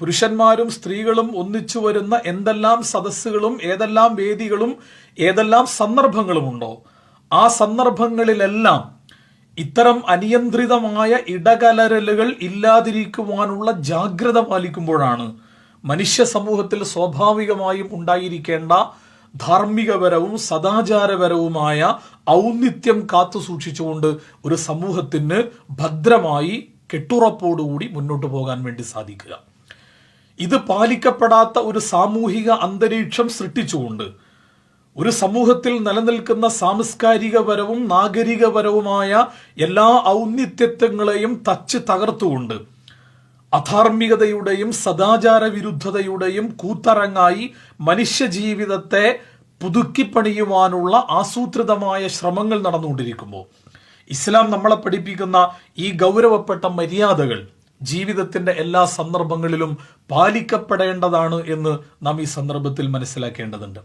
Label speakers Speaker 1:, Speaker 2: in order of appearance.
Speaker 1: പുരുഷന്മാരും സ്ത്രീകളും ഒന്നിച്ചു വരുന്ന എന്തെല്ലാം സദസ്സുകളും ഏതെല്ലാം വേദികളും ഏതെല്ലാം സന്ദർഭങ്ങളുമുണ്ടോ ആ സന്ദർഭങ്ങളിലെല്ലാം ഇത്തരം അനിയന്ത്രിതമായ ഇടകലരലുകൾ ഇല്ലാതിരിക്കുവാനുള്ള ജാഗ്രത പാലിക്കുമ്പോഴാണ് മനുഷ്യ സമൂഹത്തിൽ സ്വാഭാവികമായും ഉണ്ടായിരിക്കേണ്ട ധാർമ്മികപരവും സദാചാരപരവുമായ ഔന്നിത്യം കാത്തു സൂക്ഷിച്ചുകൊണ്ട് ഒരു സമൂഹത്തിന് ഭദ്രമായി കെട്ടുറപ്പോടുകൂടി മുന്നോട്ട് പോകാൻ വേണ്ടി സാധിക്കുക. ഇത് പാലിക്കപ്പെടാത്ത ഒരു സാമൂഹിക അന്തരീക്ഷം സൃഷ്ടിച്ചുകൊണ്ട് ഒരു സമൂഹത്തിൽ നിലനിൽക്കുന്ന സാംസ്കാരികപരവും നാഗരികപരവുമായ എല്ലാ ഔന്നിത്യത്വങ്ങളെയും തച്ച് തകർത്തുകൊണ്ട് അധാർമികതയുടെയും സദാചാര വിരുദ്ധതയുടെയും കൂത്തരങ്ങായി മനുഷ്യജീവിതത്തെ പുതുക്കിപ്പണിയുവാനുള്ള ആസൂത്രിതമായ ശ്രമങ്ങൾ നടന്നുകൊണ്ടിരിക്കുമ്പോൾ ഇസ്ലാം നമ്മളെ പഠിപ്പിക്കുന്ന ഈ ഗൗരവപ്പെട്ട മര്യാദകൾ ജീവിതത്തിന്റെ എല്ലാ സന്ദർഭങ്ങളിലും പാലിക്കപ്പെടേണ്ടതാണ് എന്ന് നാം ഈ സന്ദർഭത്തിൽ മനസ്സിലാക്കേണ്ടതുണ്ട്.